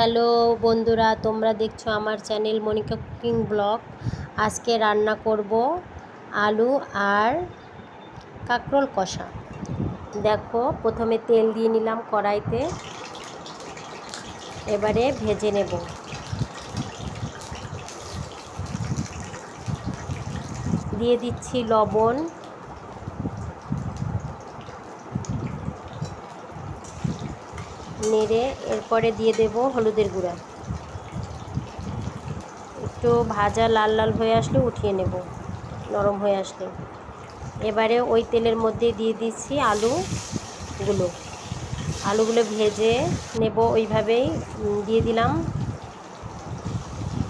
Hello বন্ধুরা, তোমরা দেখছ আমার চ্যানেল মনিকা কুকিং ব্লগ। আজকে রান্না করব আলু আর কাঁকরোল কষা। দেখো, প্রথমে তেল দিয়ে নিলাম কড়াইতে। এবারে ভেজে নেব। দিয়ে দিচ্ছি লবণ। নেড়ে এরপরে দিয়ে দেব হলুদের গুঁড়া। একটু ভাজা লাল লাল হয়ে আসলে উঠিয়ে নেব, নরম হয়ে আসলে। এবারে ওই তেলের মধ্যে দিয়ে দিচ্ছি আলুগুলো। আলুগুলো ভেজে নেব ওইভাবেই দিয়ে দিলাম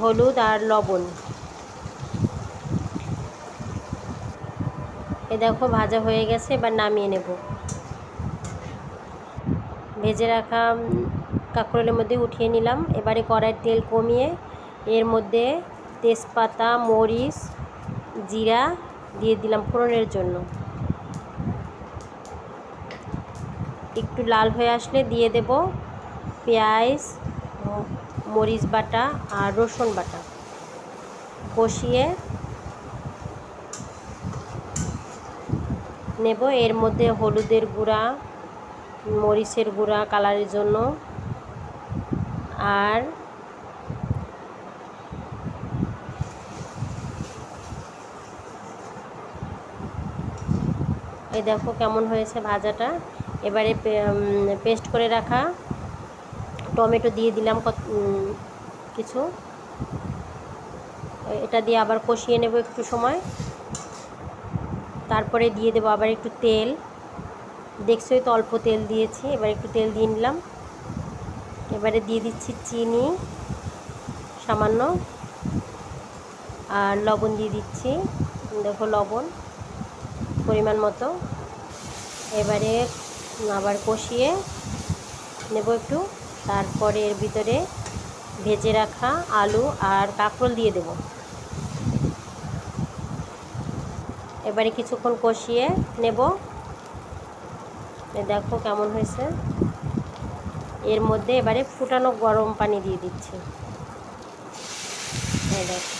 হলুদ আর লবণ। এ দেখো ভাজা হয়ে গেছে, এবার নামিয়ে নেব। ভেজে রাখা কাঁকরোলের মধ্যে উঠিয়ে নিলাম। এবারে কড়াইয়ের তেল কমিয়ে এর মধ্যে তেজপাতা, মরিচ, জিরা দিয়ে দিলাম ফোড়নের জন্য। একটু লাল হয়ে আসলে দিয়ে দেব পেঁয়াজ মরিচ বাটা আর রসুন বাটা। কষিয়ে নেব। এর মধ্যে হলুদের গুঁড়া মরিচের গুঁড়া কালারের জন্য। আর এই দেখো কেমন হয়েছে ভাজাটা। এবারে পেস্ট করে রাখা টমেটো দিয়ে দিলাম কিছু। এটা দিয়ে আবার কষিয়ে নেব একটু সময়। তারপরে দিয়ে দেবো আবার একটু তেল। দেখছোই তো অল্প তেল দিয়েছি, এবার একটু তেল দিয়ে নিলাম। এবারে দিয়ে দিচ্ছি চিনি, সামান্য। আর লবণ দিয়ে দিচ্ছি, দেখো লবণ, পরিমাণ মতো। এবারে আবার কষিয়ে নেব একটু। তারপরে এর ভিতরে ভেজে রাখা আলু আর কাঁকরোল দিয়ে দেব। এবারে কিছুক্ষণ কষিয়ে নেব। দেখো কেমন হয়েছে। এর মধ্যে এবারে ফুটানো গরম পানি দিয়ে দিচ্ছি। দেখো।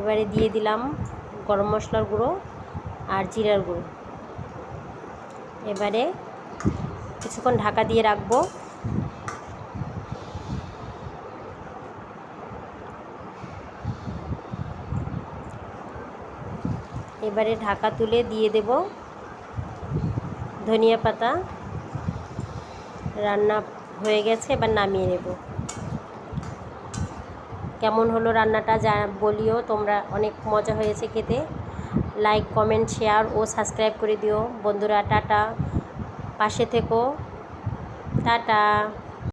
এবারে দিয়ে দিলাম গরম মশলার গুঁড়ো আর জিরার গুঁড়ো। এবারে কিছুক্ষণ ঢাকা দিয়ে রাখব। এবারে ঢাকা তুলে দিয়ে দেব ধনিয়া পাতা। রান্না হয়ে গেছে, এবার নামিয়ে নেব। কেমন হলো রান্নাটা যা বলিও, তোমরা অনেক মজা হয়েছে খেতে। লাইক, কমেন্ট, শেয়ার ও সাবস্ক্রাইব করে দিও। বন্ধুরা, টাটা। পাশে থেকো। টাটা।